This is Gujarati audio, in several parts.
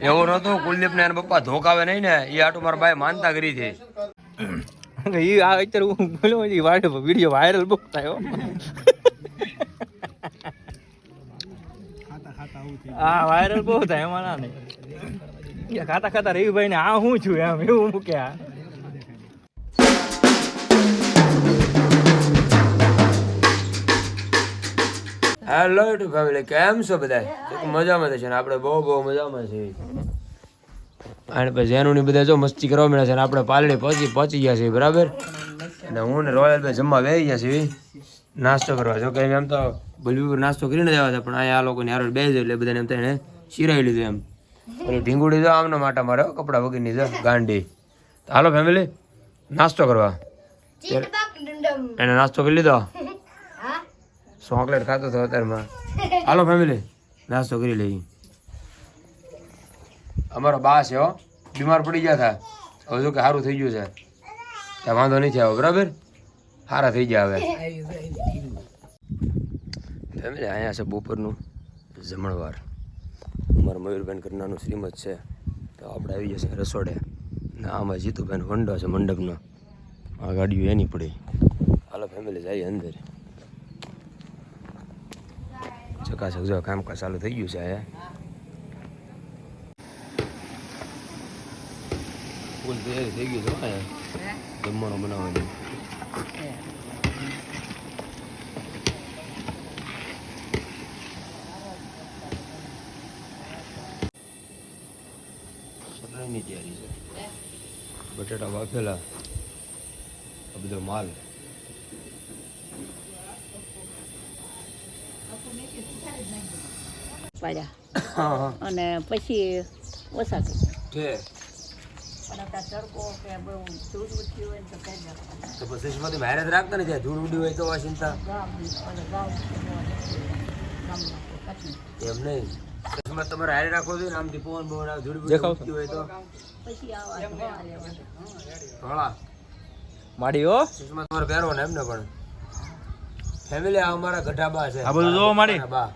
એવું નતું કુલદીપ ને એના પપ્પા ધોકાવે નહીં ને એ આટું મારા ભાઈ માનતા કરી છે. એ આ અત્યારે હું બોલ્યો એ વાયરલ વીડિયો વાયરલ બહુ થયો હો. વાયરલ બહુ થાય એમાં ના નહીં ખાતા ખાતા રવિભાઈ ને આ હું છું એમ એવું મૂક્યા હેલો ટુ ફેમિલી કેમ છો બધા મજામાં છે ને આપણે બહુ બહુ મજામાં છે અને પછી એનું ની બધા જો મસ્તી કરવા મળ્યા છે ને આપણે પાલડી પહોંચી પહોંચી ગયા છીએ બરાબર? અને હું ને રોયલ ભાઈ જમવા બેસી ગયા છીએ. નાસ્તો કરવા. જો કે એમ તો બલવી નાસ્તો કરીને જવા હતા પણ અહીંયા આ લોકોની હારો બે એટલે બધાને એમ થઈને શિરાઈ લીધું એમ. પેલી ઢીંગુડી જો આમનો માટા મારે કપડાં વગરની જો ગાંડી. તો હાલો ફેમિલી નાસ્તો કરવા. એને નાસ્તો કરી લીધો? ચોકલેટ ખાતો હતો અત્યારમાં. હાલો ફેમિલી નાસ્તો કરી લઈએ અમારો બા છે હો. બીમાર પડી ગયા હતા હવે જો કે સારું થઈ ગયું છે. ત્યાં વાંધો નહીં થયો બરાબર? સારા થઈ ગયા હવે. ફેમિલી, અહીંયા છે બપોરનું જમણવાર. અમારા મયુરબેન કરનાનું શ્રીમદ છે. તો આપણે આવી જશે રસોડે. ને આમાં જીતુબેન વંડો છે મંડપનો. આ ગાડીઓ એની પડી. હાલો, ફેમિલી, જઈએ અંદર. ચકાચક જો કામકાજ ચાલુ થઈ ગયું છે અહીંયા ફૂલ તૈયારી થઈ ગઈ છે હો અહીંયા જમવાનું બનાવવાની સટણીની તૈયારી છે બટાટા બાફેલા આ બધો માલ પાડ્યા હા હા અને પછી ઓછા થઈ છે પણ અત્યારે તડકો કે બહુ ધૂળ ઉઠી હોય ને તો કઈ નાખવાનું તો પછી સુષ્માથી મારે જ રાખતા ને ત્યાં ધૂળ ઉડી હોય તો આ ચિંતા ગામ અને ગામ ગામના કચ્છ એમ નહીં. સુષ્મા તમારે હારે રાખવો જોઈએ ને? આમથી પવન બવન આવે ધૂળ દેખાવ હોય તો? પછી ધોળા માડી હો. સુષ્મા તમારે પહેરો ને એમને પણ. ફેમિલી આ અમારા ગઢાબા છે. આ બધું જોવો માડી? બા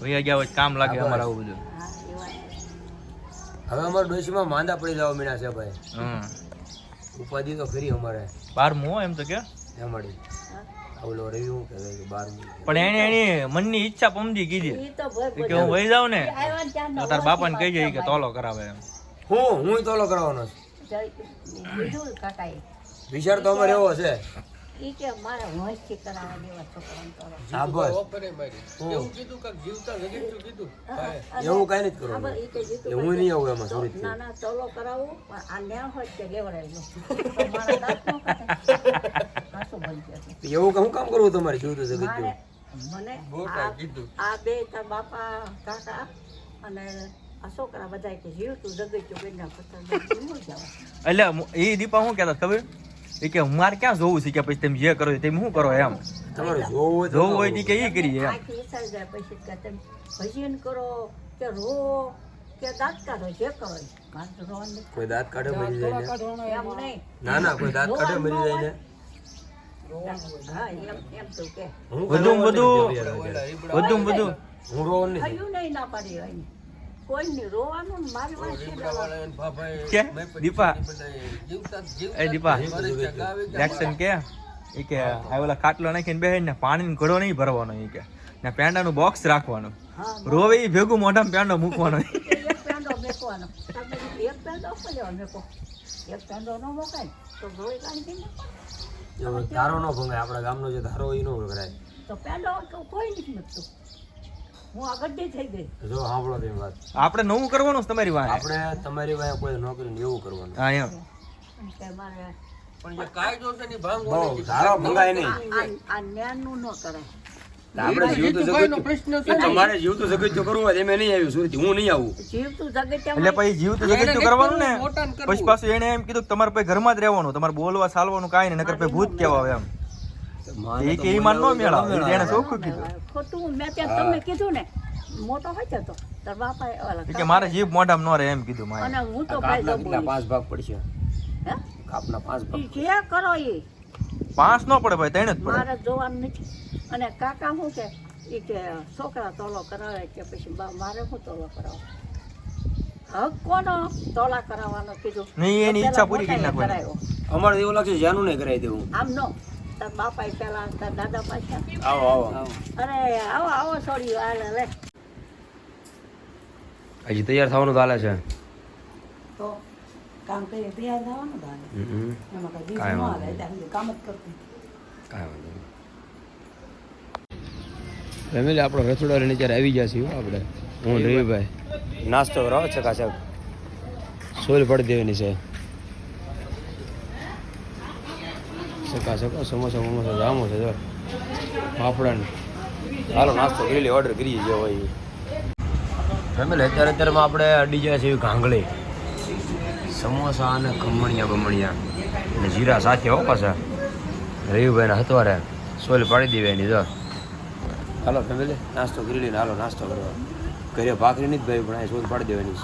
ભૈયા ગયા હોય કામ લાગે અમારે આવું બધું. હવે અમારા ડોશીમાં માંદા પડી જવા મીણા છે ભાઈ. હમ. ઉપાધિ તો ખરી અમારે. બારમું હો એમ તો કે? એમડી આવલો રવિ હું કે બાર પણ એને એની મનની ઈચ્છા પમજી કીધી. કે હું વહી જાઉં ને? તાર બાપાને કહી ઈ કે તોલો કરાવે એમ. હું? હું તોલો કરાવવાનો છું? વિચાર તો અમારે એવો છે. એ કે મારે વંશથી કરાવવા દેવા છોકરાને કરો હા બસ. હું. એવું કઈ નથી કરવાનું. એ કે જીતું હું નહીં આવું એમાં સુરત ના ના ચલો કરાવું પણ આ ન્યા હોય તે લેવડાવી લો મારા દાંત નો કાઢે. હાસુ એવું કે હું કામ કરવું તમારે જીવતું જગત મને આ- આ બે તાર બાપા કાકા અને છોકરા બધા કે જીવતું બેના પતંગ એટલે એ દીપા શું કહેતા ખબર? એ કે મારે ક્યાં જોવું છે? કે પછી તમે જે કરો છો તેમ શું કરો એમ. તમારે જોવું હોય જોવું હોય તો કે એ કરીએ એમ. આખી ઈચ્છા જાય પછી કે તમે ભજન કરો કે રો કે દાંત કાઢો જે કરો. કોઈ દાંત કાઢે મરી જાય ને? ના ના કોઈ દાંત કાઢે મરી જાય ને? હા એમ એમ તો હું બધું બધું બધું બધું બધું હું રોવાનું નહીં ના પાડી કે? દીપા. એ દીપા. એક્શન કે? એ કે આ ઓલા ખાટલો નાખીને બેહે ને પાણીનો ઘડો નહીં ભરવાનો એ કે. ને પેંડાનું બોક્સ રાખવાનું. હા રોવે ઈ ભેગું મોઢામાં પેંડો મૂકવાનો. ધારો ન ભંગાય આપણા ગામનો જે ધારો એ ન ભંગાય. તો પેંડો કોઈ નથી મૂકતું. આપણે નવું કરવાનું તમારી વાત આપણે તમારી વાય કોઈ નોકરી એવું કરવાનું. હા એમ. ધારો ભંગાય નહીં. આ ન આપણે જગત એ તમારે જીવતું જગત કરવું હોય એમ નહીં આવ્યું સુરત. હું નહીં આવું. જીવતું જગત એટલે પછી જીવ તો જગત કરવાનું ને? પછી પાછું એને એમ કીધું તમારે પછી ઘરમાં જ રહેવાનું તમારે બોલવા ચાલવાનું કાંઈ નહીં નકર પછી ભૂત કેવા આવે એમ. એ કે ઈમાન નો મેળાવે એને ચોખ્ખું કીધું. ખોટું મેં ત્યાં તમને કીધું ને મોટો હોય તો તાર બાપા ઓલા કે મારે જીભ મોઢામાં ન રહે એમ કીધું મારે અને હું તો ભાઈ કેટલા પાંચ ભાગ પડશે? હે? કાપના પાંચ ભાગ જે કરો એ. પાંચ નો પડે ભાઈ ત્રણ જ પડે. મારે જોવાનું નથી. અને કાકા શું કે એ કે છોકરા તોલો કરાવે કે પછી મારે હું તોલો કરાવો? હક કોનો તોલા કરાવવાનો કીધું. નહીં એની ઈચ્છા પૂરી કરી નાખવાની. અમારે એવું લાગશે જાનું નહીં કરાવી દેવું. આમ નો. તાર બાપાએ પેલા તાર દાદા પાછા. આવો આવો. અરે આવો આવો છોડી હાલે લે હજી તૈયાર થવાનું હાલે છે. તો કામ કરીએ તૈયાર થવાનું હાલે. એમાં કઈ બીજું ન વાંધો હાલે સુધી કામ જ કરતી કાંઈ વાંધો નહીં. ફેમિલી આપણો રસોડા રહીને ત્યારે આવી ગયા છીએ હો આપણે. હું રવિભાઈ નાસ્તો કરાવો છે કાચા. સોલ પડી દેવાની છે. સકા સકા સમોસા સમોસા જામો છે, જો. પાપડા ને હાલો, નાસ્તો કરી લે ઓર્ડર કરી ગયો હોય ફેમિલી, અત્યારે અત્યારમાં આપણે અડી જાય છે ગાંગળી. સમોસા અને ખમણિયા બમણિયા. અને જીરા સાથે હો પાછા. રવિભાઈના હતવારે સોલ પાડી દેવાની જો. હાલો, ફેમિલી, નાસ્તો કરી લઈને હાલો, નાસ્તો કરવા. ઘરે ભાખરી નહીં જ ભાઈ પણ અહીં સોલ પાડી દેવાની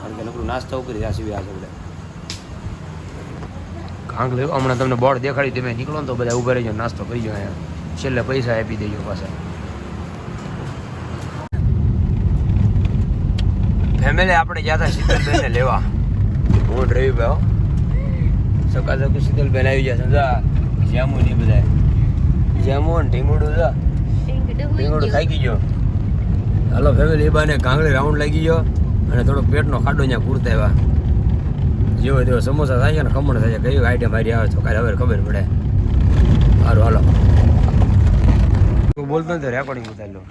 કારણ કે નકરું નાસ્તો કરી, આ સિવાય આ સગડે. લેવો. હમણાં તમને બોર્ડ દેખાડી તમે નીકળો ને તો બધા ઊભા રહીજો નાસ્તો કરી જાઓ અહીંયા. છેલ્લે પૈસા આપી દેજો પાછા. ફેમિલી આપણે ગયા હતા શીતલબેનને લેવા. હું ડ્રાઈવ ભાઈ સકા સકું શીતલબેન આવી ગયા સમજા? જામુ નહીં બધા જામુ ને ઢીંગડું જા ઢીંગડું થાકી ગયો. હાલો ફેમિલી એ બાને કાંગળી રાઉન્ડ લાગી ગયો. અને થોડો પેટનો ખાડો ત્યાં પૂરતા આવ્યા. જેવો તેવો સમોસા થાય ને ખમણ થાય કયું આઈટમ મારી આવે તો કાલે હવે ખબર પડે. સારું હાલો. બોલતો નથી રેકોર્ડિંગ ઉતારી લો.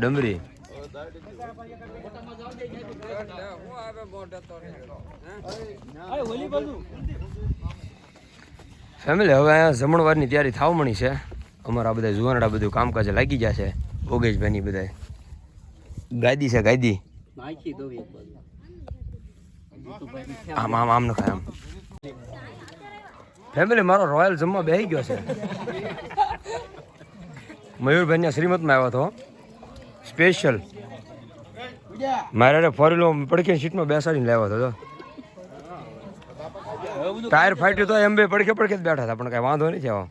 ડમરી. ફેમિલી, હવે અહીંયા જમણવારની તૈયારી થાવમણી છે. અમારા બધા જુવાનડા બધું કામકાજ લાગી ગયા છે. ઓગેશભાઈની બધા ગાદી છે, ગાદી. આમ આમ આમ ન ખાય આમ. ફેમિલી મારો રોયલ જમવા બેસી ગયો છે. મયુરભાઈના શ્રીમતમાં આવ્યો હતો. સ્પેશિયલ મારે ફોરેલો પડખે સીટમાં બેસાડીને લાવ્યો હતો ટાયર ફાટ્યું તો એમ બે પડખે પડખે જ બેઠા હતા, પણ કઈ વાંધો નહીં થયો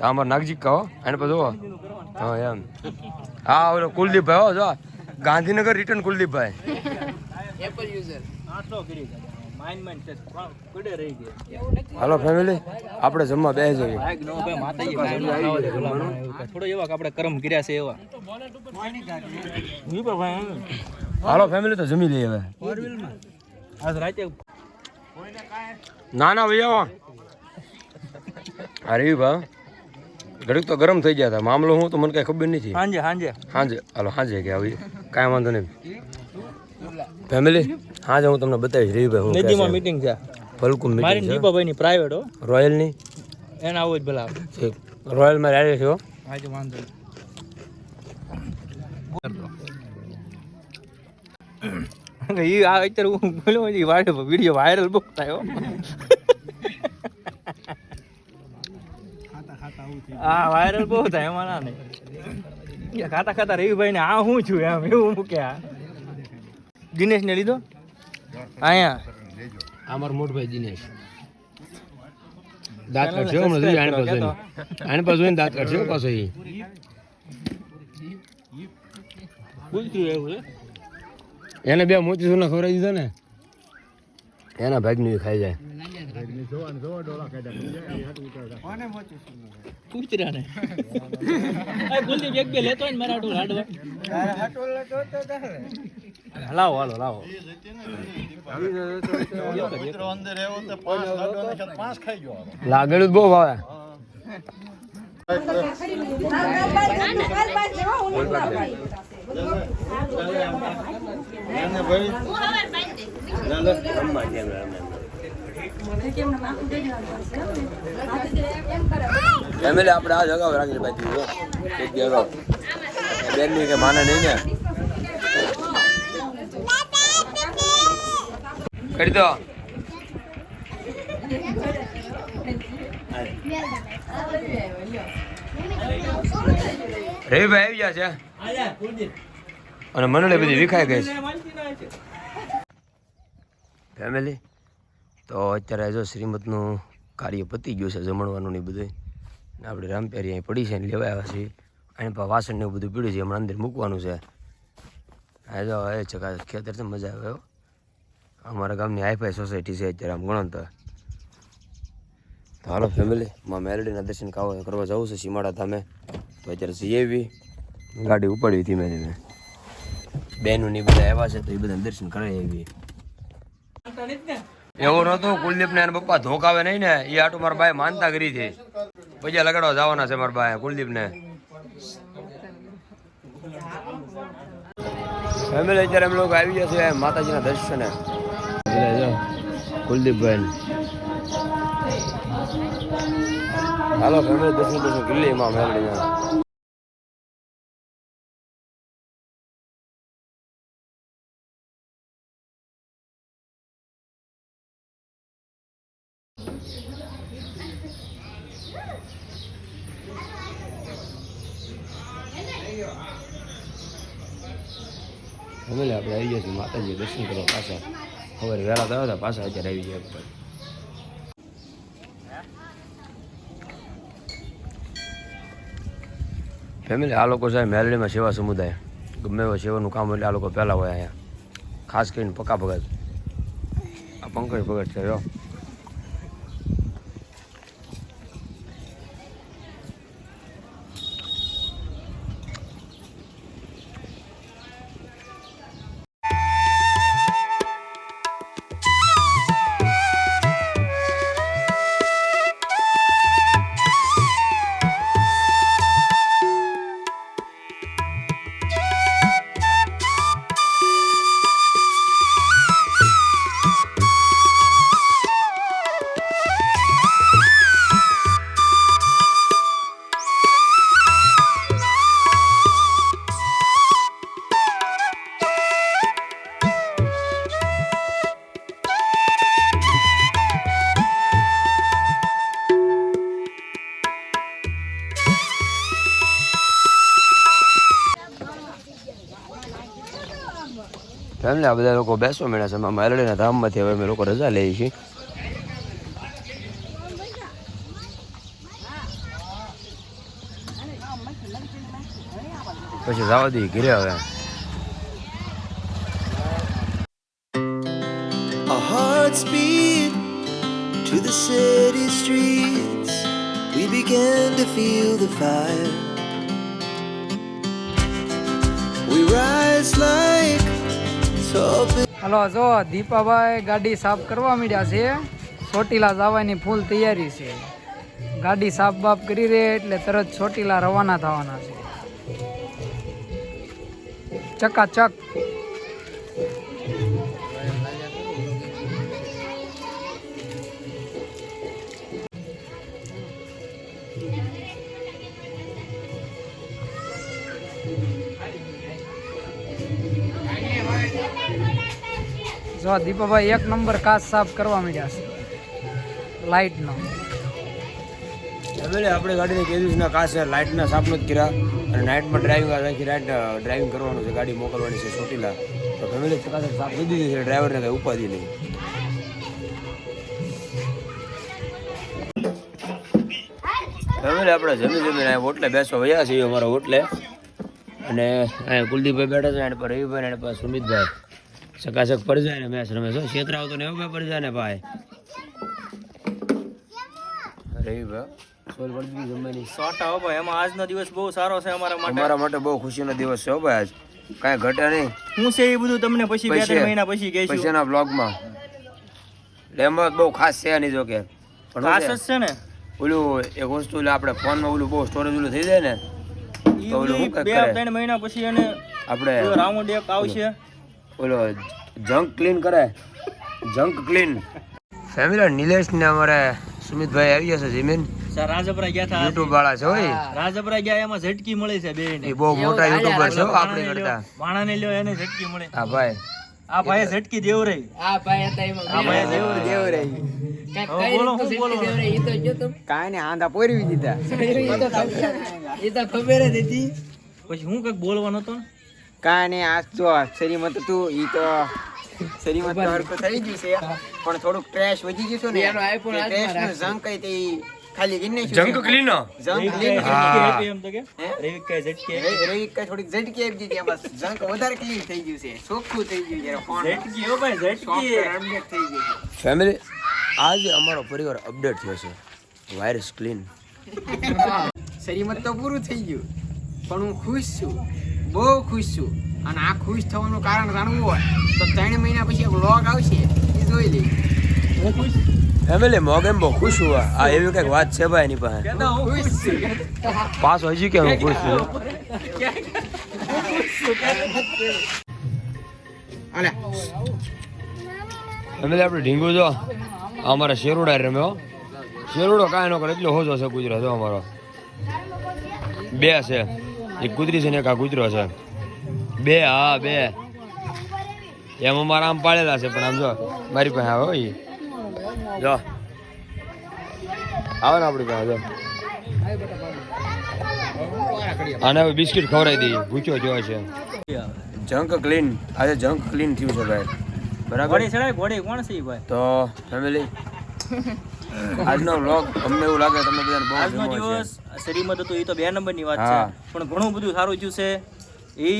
આ અમારે નાગજી કહો, એને પછી જુઓ. હા, એમ. હા, ઓલો કુલદીપભાઈ, હો, જો. ગાંધીનગર રિટર્ન કુલદીપભાઈ. હાલો ફેમિલી આપણે જમવા બે જઈએ. થોડો એવા આપણે કર્મ કર્યા છે એવા. હાલો ફેમિલી તો જમી લઈએ હવે. આજ રાતે ના ના ભાઈ આવો. અરે ભા ઘડીક તો ગરમ થઈ ગયા હતા. મામલો હું તો મને કઈ ખબર નથી. હાંજે હાંજે. હાંજે. હાલો હાંજે કે આવી કાંઈ વાંધો નહીં. ફેમિલી હાંજે હું તમને બતાવીશ. રવિભાઈ હું નદીમાં મીટિંગ છે. ફલકું મીટિંગ મારી દીપાભાઈ ની પ્રાઇવેટ હો. રોયલની એને આવું જ ભલા ઠીક. રોયલમાં આવ્યો છો? હાજે વાંધો ઈ આ અત્યારે હું બોલ્યો વીડિયો વાયરલ બહુ થાય હો વાયરલ બહુ થાય એમાં ના નહીં ખાતા ખાતા રવિભાઈ ને આ હું છું એમ એવું મૂક્યા દિનેશ ને લીધો? અહીંયા. અમાર મોટભાઈ દિનેશ. દાંત કાઢશે હમણાં જોઈએ આને પાસે આને પાસે જોઈને દાંત કાઢશે પાછો એ. એને બે મોતી સોના ખવડાવી દીધા ને એના ભાગનું એ ખાઈ જાય. કૂતરા ને કુલદીપ એક બે લેતો હોય ને મારા હાટું લાડવા લાવો હાલો લાવો લાગેલું બહુ ભાવે. ફેમિલી, આપણે આ જગાવ રાખી બાકી એક જગાવ બેનની કે માને નહીં ને. કરી દો. રવિભાઈ આવી ગયા છે. અને મને બધી વિખાઈ ગઈ છે. ફેમિલી તો અત્યારે જો શ્રીમદનું કાર્ય પતી ગયું છે જમણવાનું ને બધું ને આપણે રામપેરી અહીં પડી છે ને લેવા આવ્યા છીએ. અને પાછું વાસણ ને એવું બધું પીડ્યું છે, હમણાં અંદર મૂકવાનું છે. હા જો એ ચકા ખેતર છે મજા આવે અમારા ગામની હાઈફાઈ સોસાયટી છે અત્યારે આમ ગણો તો હાલો ફેમિલી માં મેરડીના દર્શન કરવા જવું છે સીમાડા તમે તો અત્યારે જઈએ બી ગાડી ઉપાડવી ધીમે ધીમે. બેનું ને બધા આવ્યા છે તો એ બધા દર્શન કરાવી આવી એવું નહોતું કુલદીપ ને પપ્પા ધોકાવે નહીં ને એ આટું મારા ભાઈ માનતા કરી છે. પૈસા લગાડવા જવાના છે મારા ભાઈ કુલદીપ ને ફેમિલી અત્યારે એમ લોકો આવી ગયા છે માતાજીના દર્શને. કુલદીપભાઈ. હાલો ફેમિલી દર્શન દર્શન કરી લઈએ માં મેલડીના ફેમિલી આપણે આવી ગયા છીએ માતાજી દર્શન કરવા પાછા. હવે વહેલા થયા હતા, પાછા અત્યારે આવી ગયા ઉપર ફેમિલી આ લોકો છે મેલડીમાં સેવા સમુદાય. ગમે એવા સેવાનું કામ એટલે આ લોકો પહેલાં હોય અહીંયા. ખાસ કરીને પક્કા ભગત. આ પંકજ ભગત છે, જો. ફેમિલી આ બધા લોકો બેસવા મળ્યા છે એમાં મેલડીના ધામમાંથી હવે અમે લોકો રજા લઈએ છીએ પછી જવા દઈએ ઘરે હવે Our hearts beat to the city streets. We began to feel the fire. We rise like tall buildings. Hello, જો, દીપાભાઈ ગાડી સાફ કરવા માંડ્યા છે. ચોટીલા જવાની ફૂલ તૈયારી છે. ગાડી સાફ બાફ કરી રે એટલે તરત ચોટીલા રવાના થવાના છે. ચકાચક. જો દીપાભાઈ એક નંબર કાચ સાફ કરવા માંડ્યા છે. લાઇટનો ફેમિલી આપણે ગાડીને કીધું છે ને કાશ લાઇટના સાફ નથી કર્યા. અને નાઇટમાં ડ્રાઇવિંગ આખી રાઈટ ડ્રાઇવિંગ કરવાનું છે, ગાડી મોકલવાની છે ચોટીલા. તો ફેમિલી ચકાસક સાફ કરી દીધી છે ડ્રાઈવરને કંઈ ઉપાધિ નહીં. ફેમિલી આપણે જમી જમીને હોટલે બેસવા વયા છીએ અમારા હોટલે અને અહીંયા કુલદીપભાઈ બેઠા છે, એના પર રવિભાઈ એના પર સુમિતભાઈ. ચકાચક પડી જાય ને મેચ રમે છો. ક્ષેત્ર આવતો ને એવું પડી જાય ને ભાઈ? રવિભાઈ સોલ પડી જમવાની. સોટા હો ભાઈ એમાં આજનો દિવસ બહુ સારો છે અમારા માટે. અમારા માટે બહુ ખુશીનો દિવસ છે હો ભાઈ આજ. કાંઈ ઘટે નહીં. હું છે એ બધું તમને પછી બે ત્રણ મહિના પછી કહીશું પૈસાના બ્લોગમાં એમાં બહુ ખાસ છે નહીં જો કે પણ ખાસ જ છે ને? ઓલું એક વસ્તુ આપણે ફોનમાં ઓલું બહુ સ્ટોરેજ ઓલું થઈ જાય ને તો ઓલું બે ત્રણ મહિના પછી એને આપણે રાઉન્ડ એક આવશે. ઓલો જંક ક્લીન કરે. Junk clean. ફેમિલી નિલેશ ને અમારે સુમિતભાઈ આવી જશે જમીન. સર રાજપરા ગયા હતા યુટ્યુબ વાળા છે હોય રાજપરા ગયા એમાં ઝટકી મળે છે બે એ બહુ મોટા યુટ્યુબર છે આપણે કરતા કરતા. માણાને લ્યો એને ઝટકી મળે. હા ભાઈ. આ ભાઈ ઝટકી દેવ રહી. આ ભાઈ હતા એમાં આ ભાઈ દેવ દેવ રહી. કાંઈ ને આંધા પોરવી દીધા. એ તો ખબર જ હતી. પછી હું કંઈક બોલવાનો હતો? કાંઈ નહીં આજ તો શરીરમાં તો તું ઈ તો શરીરમાં તો હરકત થઈ ગઈ છે. પણ થોડુંક ટ્રેશ વધી ગયું છે ને એનો આઈફોન તે હાથમાં ટ્રેશનું ઝંગ કઈ તે ખાલી ખાલી નહીં જંક ક્લીન જંક ક્લીન એમ તો કે? રેવિકાએ ઝટકે રવિ કઈ થોડીક ઝટકી આવી ગઈ બસ જંક વધારે ક્લીન થઈ ગયું છે. ચોખ્ખું થઈ ગયું જરા ફોન ઝટકી હો ભાઈ ઝટકી. અપડેટ થઈ ગયું ફેમિલી આજે અમારો પરિવાર અપડેટ થયો છે. વાયરસ ક્લીન શરીરમાં તો પૂરું થઈ ગયું. પણ હું ખુશ છું. બહુ ખુશ છું. અને આ ખુશ થવાનું કારણ જાણવું હોય તો ત્રણ મહિના પછી વ્લોગ આવશે એ જોઈ લઈ એમએલએ મોગેમ બહુ ખુશ હુઆ આ એવી કંઈક વાત છે ભાઈ એની પાસે. પાસ હોય હજી કે હું ખુશ છું? એમએલએ ફેમિલી આપણે ઢીંગુ જો. અમારે અમારા શેરુડા રમ્યો. શેરુડો કાંઈ ન કરે એટલો હોજો છે ગુજરાત અમારો. બે છે. એક કૂતરી છે ને એક આ કૂતરો છે. બે હા બે. એમ અમારા આમ પાડેલા છે પણ આમ જો મારી પાસે આવે હો ઈ. જો. આવે ને આપણી પાસે જો. આને હવે બિસ્કિટ ખવડાવી દઈએ ભૂચો જોવે છે. જંક ક્લીન આજે જંક ક્લીન થયું છે ભાઈ. બરાબર? ઘોડી ચડાય ઘોડી કોણ છે ભાઈ? તો ફેમિલી આજનો વ્લોગ અમને એવું લાગે તમે બધાને બહુ આજનો દિવસ શરીરમાં હતું એ તો બે નંબરની વાત છે. પણ ઘણું બધું સારું થયું છે. એ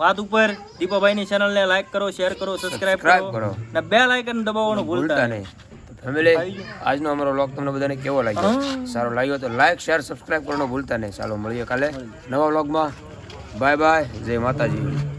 વાત ઉપર દીપાભાઈની ચેનલને લાઈક કરો શેર કરો સબસ્ક્રાઇબ કરો. અને બે લાઇકન દબાવવાનું ભૂલતા નહીં. ફેમિલી આજનો અમારો વ્લોગ તમને બધાને કેવો લાગ્યો? સારો લાગ્યો તો લાઈક શેર સબસ્ક્રાઇબ કરવાનું ભૂલતા નહીં. ચાલો મળીએ કાલે નવા વ્લોગમાં બાય બાય જય માતાજી.